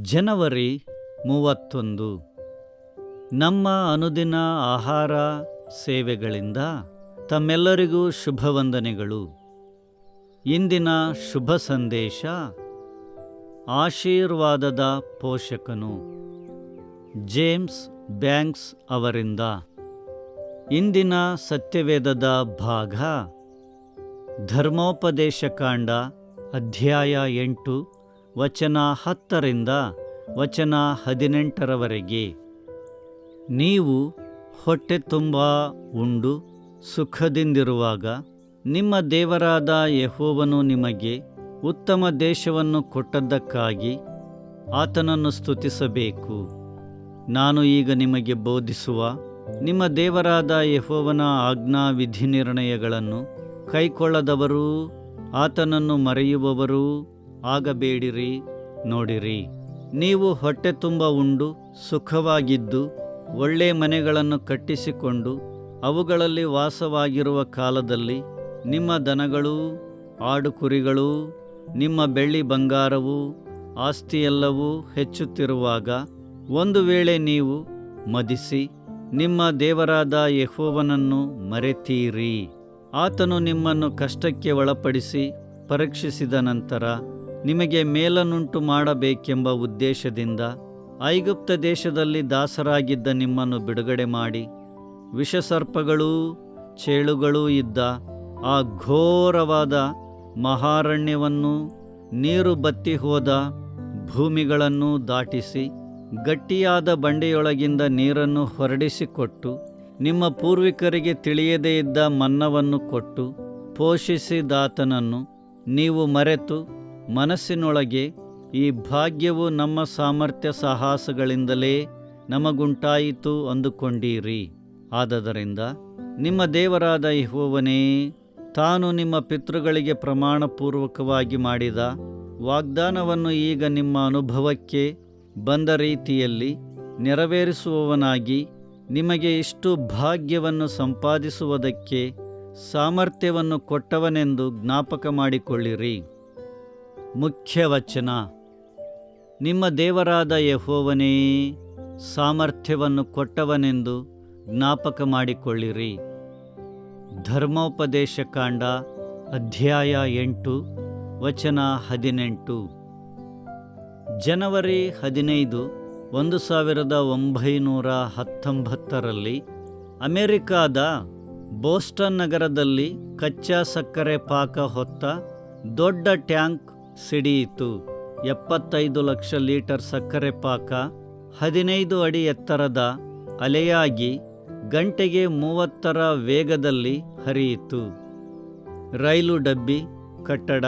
ಜನವರಿ ಮೂವತ್ತೊಂದು. ನಮ್ಮ ಅನುದಿನ ಆಹಾರ ಸೇವೆಗಳಿಂದ ತಮ್ಮೆಲ್ಲರಿಗೂ ಶುಭವಂದನೆಗಳು. ಇಂದಿನ ಶುಭ ಸಂದೇಶ, ಆಶೀರ್ವಾದದ ಪೋಷಕನು ಜೇಮ್ಸ್ ಬ್ಯಾಂಕ್ಸ್ ಅವರಿಂದ. ಇಂದಿನ ಸತ್ಯವೇದದ ಭಾಗ ಧರ್ಮೋಪದೇಶಕಾಂಡ ಅಧ್ಯಾಯ ಎಂಟು ವಚನ ಹತ್ತರಿಂದ ವಚನ ಹದಿನೆಂಟರವರೆಗೆ. ನೀವು ಹೊಟ್ಟೆ ತುಂಬ ಉಂಡು, ಸುಖದಿಂದಿರುವಾಗ ನಿಮ್ಮ ದೇವರಾದ ಯಹೋವನು ನಿಮಗೆ ಉತ್ತಮ ದೇಶವನ್ನು ಕೊಟ್ಟದ್ದಕ್ಕಾಗಿ ಆತನನ್ನು ಸ್ತುತಿಸಬೇಕು. ನಾನು ಈಗ ನಿಮಗೆ ಬೋಧಿಸುವ ನಿಮ್ಮ ದೇವರಾದ ಯಹೋವನ ಆಜ್ಞಾ ವಿಧಿ ನಿರ್ಣಯಗಳನ್ನು ಕೈಕೊಳ್ಳದವರೂ, ಆತನನ್ನು ಮರೆಯುವವರೂ ಆಗಬೇಡಿರಿ, ನೋಡಿರಿ. ನೀವು ಹೊಟ್ಟೆ ತುಂಬ ಉಂಡು, ಸುಖವಾಗಿದ್ದು, ಒಳ್ಳೆ ಮನೆಗಳನ್ನು ಕಟ್ಟಿಸಿಕೊಂಡು, ಅವುಗಳಲ್ಲಿ ವಾಸವಾಗಿರುವ ಕಾಲದಲ್ಲಿ ನಿಮ್ಮ ದನಗಳು ಆಡು ಕುರಿಗಳು ನಿಮ್ಮ ಬೆಳ್ಳಿ ಬಂಗಾರವು, ಆಸ್ತಿಯೆಲ್ಲವೂ ಹೆಚ್ಚುತ್ತಿರುವಾಗ ಒಂದು ವೇಳೆ ನೀವು ಮದಿಸಿ ನಿಮ್ಮ ದೇವರಾದ ಯಹೋವನನ್ನು ಮರೆತೀರಿ. ಆತನು ನಿಮ್ಮನ್ನು ಕಷ್ಟಕ್ಕೆ ಒಳಪಡಿಸಿ ಪರೀಕ್ಷಿಸಿದ ನಂತರ ನಿಮಗೆ ಮೇಲನ್ನುಂಟು ಮಾಡಬೇಕೆಂಬ ಉದ್ದೇಶದಿಂದ ಐಗುಪ್ತ ದೇಶದಲ್ಲಿ ದಾಸರಾಗಿದ್ದ ನಿಮ್ಮನ್ನು ಬಿಡುಗಡೆ ಮಾಡಿ ವಿಷಸರ್ಪಗಳೂ ಚೇಳುಗಳೂ ಇದ್ದ ಆ ಘೋರವಾದ ಮಹಾರಣ್ಯವನ್ನು ನೀರು ಬತ್ತಿ ಹೋದ ಭೂಮಿಗಳನ್ನು ದಾಟಿಸಿ ಗಟ್ಟಿಯಾದ ಬಂಡೆಯೊಳಗಿಂದ ನೀರನ್ನು ಹೊರಡಿಸಿಕೊಟ್ಟು ನಿಮ್ಮ ಪೂರ್ವಿಕರಿಗೆ ತಿಳಿಯದೇ ಇದ್ದ ಮನ್ನವನ್ನು ಕೊಟ್ಟು ಪೋಷಿಸಿದಾತನನ್ನು ನೀವು ಮರೆತು ಮನಸ್ಸಿನೊಳಗೆ ಈ ಭಾಗ್ಯವು ನಮ್ಮ ಸಾಮರ್ಥ್ಯ ಸಾಹಸಗಳಿಂದಲೇ ನಮಗುಂಟಾಯಿತು ಅಂದುಕೊಂಡೀರಿ. ಆದದರಿಂದ ನಿಮ್ಮ ದೇವರಾದ ಯೆಹೋವನೇ, ತಾನು ನಿಮ್ಮ ಪಿತೃಗಳಿಗೆ ಪ್ರಮಾಣಪೂರ್ವಕವಾಗಿ ಮಾಡಿದ ವಾಗ್ದಾನವನ್ನು ಈಗ ನಿಮ್ಮ ಅನುಭವಕ್ಕೆ ಬಂದ ರೀತಿಯಲ್ಲಿ ನೆರವೇರಿಸುವವನಾಗಿ ನಿಮಗೆ ಇಷ್ಟು ಭಾಗ್ಯವನ್ನು ಸಂಪಾದಿಸುವುದಕ್ಕೆ ಸಾಮರ್ಥ್ಯವನ್ನು ಕೊಟ್ಟವನೆಂದು ಜ್ಞಾಪಕ ಮಾಡಿಕೊಳ್ಳಿರಿ ಮುಖ್ಯ ವಚನ ನಿಮ್ಮ ದೇವರಾದ ಯಹೋವನೇ, ಸಾಮರ್ಥ್ಯವನ್ನು ಕೊಟ್ಟವನೆಂದು ಜ್ಞಾಪಕ ಮಾಡಿಕೊಳ್ಳಿರಿ. ಧರ್ಮೋಪದೇಶ ಕಾಂಡ, ಅಧ್ಯಾಯ ಎಂಟು, ವಚನ ಹದಿನೆಂಟು. ಜನವರಿ ಹದಿನೈದು, ಒಂದು ಸಾವಿರದ ಒಂಬೈನೂರ ಹತ್ತೊಂಬತ್ತರಲ್ಲಿ ಅಮೆರಿಕಾದ ಬೋಸ್ಟನ್ ನಗರದಲ್ಲಿ ಕಚ್ಚಾ ಸಕ್ಕರೆ ಪಾಕ ಹೊತ್ತ ದೊಡ್ಡ ಟ್ಯಾಂಕ್ ಸಿಡಿಯಿತು. ಎಪ್ಪತ್ತೈದು ಲಕ್ಷ ಲೀಟರ್ ಸಕ್ಕರೆ ಪಾಕ, ಹದಿನೈದು ಅಡಿ ಎತ್ತರದ ಅಲೆಯಾಗಿ ಗಂಟೆಗೆ ಮೂವತ್ತರ ವೇಗದಲ್ಲಿ ಹರಿಯಿತು. ರೈಲು ಡಬ್ಬಿ, ಕಟ್ಟಡ,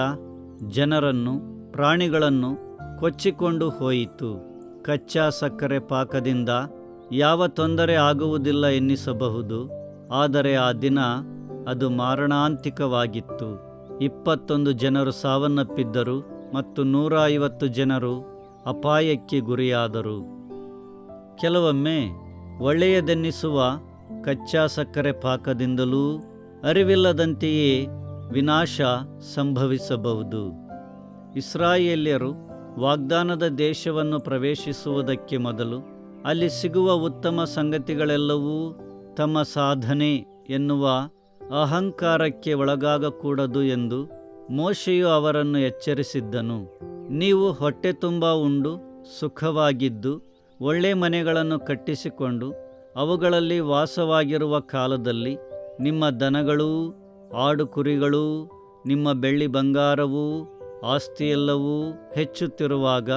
ಜನರನ್ನು, ಪ್ರಾಣಿಗಳನ್ನು ಕೊಚ್ಚಿಕೊಂಡು ಹೋಯಿತು. ಕಚ್ಚಾ ಸಕ್ಕರೆ ಪಾಕದಿಂದ ಯಾವ ತೊಂದರೆ ಆಗುವುದಿಲ್ಲ ಎನ್ನಿಸಬಹುದು, ಆದರೆ ಆ ದಿನ ಅದು ಮಾರಣಾಂತಿಕವಾಗಿತ್ತು. ಇಪ್ಪತ್ತೊಂದು ಜನರು ಸಾವನ್ನಪ್ಪಿದ್ದರು ಮತ್ತು ನೂರ ಐವತ್ತು ಜನರು ಅಪಾಯಕ್ಕೆ ಗುರಿಯಾದರು. ಕೆಲವೊಮ್ಮೆ ಒಳ್ಳೆಯದೆನ್ನಿಸುವ ಕಚ್ಚಾ ಸಕ್ಕರೆ ಪಾಕದಿಂದಲೂ ಅರಿವಿಲ್ಲದಂತೆಯೇ ವಿನಾಶ ಸಂಭವಿಸಬಹುದು. ಇಸ್ರಾಯೇಲ್ಯರು ವಾಗ್ದಾನದ ದೇಶವನ್ನು ಪ್ರವೇಶಿಸುವುದಕ್ಕೆ ಮೊದಲು ಅಲ್ಲಿ ಸಿಗುವ ಉತ್ತಮ ಸಂಗತಿಗಳೆಲ್ಲವೂ ತಮ್ಮ ಸಾಧನೆ ಎನ್ನುವ ಅಹಂಕಾರಕ್ಕೆ ಒಳಗಾಗಕೂಡದು ಎಂದು ಮೋಶೆಯು ಅವರನ್ನು ಎಚ್ಚರಿಸಿದ್ದನು. ನೀವು ಹೊಟ್ಟೆ ತುಂಬ ಉಂಡು, ಸುಖವಾಗಿದ್ದು, ಒಳ್ಳೆ ಮನೆಗಳನ್ನು ಕಟ್ಟಿಸಿಕೊಂಡು, ಅವುಗಳಲ್ಲಿ ವಾಸವಾಗಿರುವ ಕಾಲದಲ್ಲಿ ನಿಮ್ಮ ದನಗಳೂ ಆಡು ಕುರಿಗಳೂ ನಿಮ್ಮ ಬೆಳ್ಳಿ ಬಂಗಾರವೂ, ಆಸ್ತಿಯೆಲ್ಲವೂ ಹೆಚ್ಚುತ್ತಿರುವಾಗ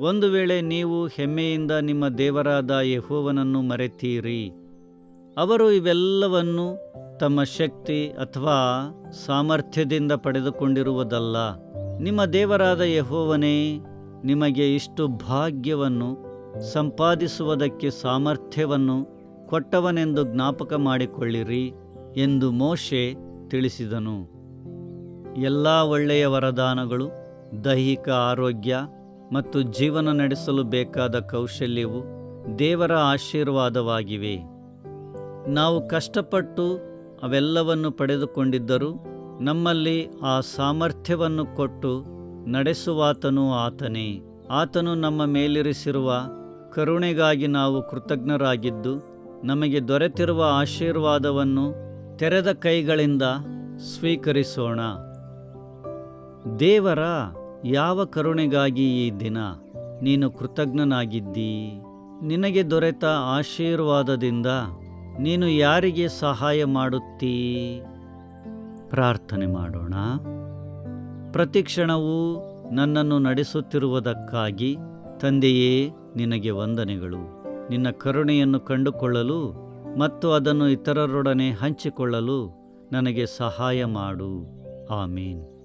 ಒಂದು ವೇಳೆ ನೀವು ಹೆಮ್ಮೆಯಿಂದ ನಿಮ್ಮ ದೇವರಾದ ಯಹೋವನನ್ನು ಮರೆತೀರಿ. ಅವರು ಇವೆಲ್ಲವನ್ನು ತಮ್ಮ ಶಕ್ತಿ ಅಥವಾ ಸಾಮರ್ಥ್ಯದಿಂದ ಪಡೆದುಕೊಂಡಿರುವುದಲ್ಲ. ನಿಮ್ಮ ದೇವರಾದ ಯಹೋವನೇ, ನಿಮಗೆ ಇಷ್ಟು ಭಾಗ್ಯವನ್ನು ಸಂಪಾದಿಸುವುದಕ್ಕೆ ಸಾಮರ್ಥ್ಯವನ್ನು ಕೊಟ್ಟವನೆಂದು ಜ್ಞಾಪಕ ಮಾಡಿಕೊಳ್ಳಿರಿ ಎಂದು ಮೋಶೆ ತಿಳಿಸಿದನು. ಎಲ್ಲ ಒಳ್ಳೆಯ ವರದಾನಗಳು, ದೈಹಿಕ ಆರೋಗ್ಯ ಮತ್ತು ಜೀವನ ನಡೆಸಲು ಬೇಕಾದ ಕೌಶಲ್ಯವು ದೇವರ ಆಶೀರ್ವಾದವಾಗಿವೆ. ನಾವು ಕಷ್ಟಪಟ್ಟು ಅವೆಲ್ಲವನ್ನು ಪಡೆದುಕೊಂಡಿದ್ದರೂ ನಮ್ಮಲ್ಲಿ ಆ ಸಾಮರ್ಥ್ಯವನ್ನು ಕೊಟ್ಟು ನಡೆಸುವಾತನು ಆತನೇ. ಆತನು ನಮ್ಮ ಮೇಲಿರಿಸಿರುವ ಕರುಣೆಗಾಗಿ ನಾವು ಕೃತಜ್ಞರಾಗಿದ್ದು, ನಮಗೆ ದೊರೆತಿರುವ ಆಶೀರ್ವಾದವನ್ನು ತೆರೆದ ಕೈಗಳಿಂದ ಸ್ವೀಕರಿಸೋಣ. ದೇವರ, ಯಾವ ಕರುಣೆಗಾಗಿ ಈ ದಿನ ನೀನು ಕೃತಜ್ಞನಾಗಿದ್ದೀ? ನಿನಗೆ ದೊರೆತ ಆಶೀರ್ವಾದದಿಂದ ನೀನು ಯಾರಿಗೆ ಸಹಾಯ ಮಾಡುತ್ತೀ? ಪ್ರಾರ್ಥನೆ ಮಾಡೋಣ. ಪ್ರತಿಕ್ಷಣವೂ ನನ್ನನ್ನು ನಡೆಸುತ್ತಿರುವುದಕ್ಕಾಗಿ ತಂದೆಯೇ ನಿನಗೆ ವಂದನೆಗಳು. ನಿನ್ನ ಕರುಣೆಯನ್ನು ಕಂಡುಕೊಳ್ಳಲು ಮತ್ತು ಅದನ್ನು ಇತರರೊಡನೆ ಹಂಚಿಕೊಳ್ಳಲು ನನಗೆ ಸಹಾಯ ಮಾಡು. ಆಮೀನ್.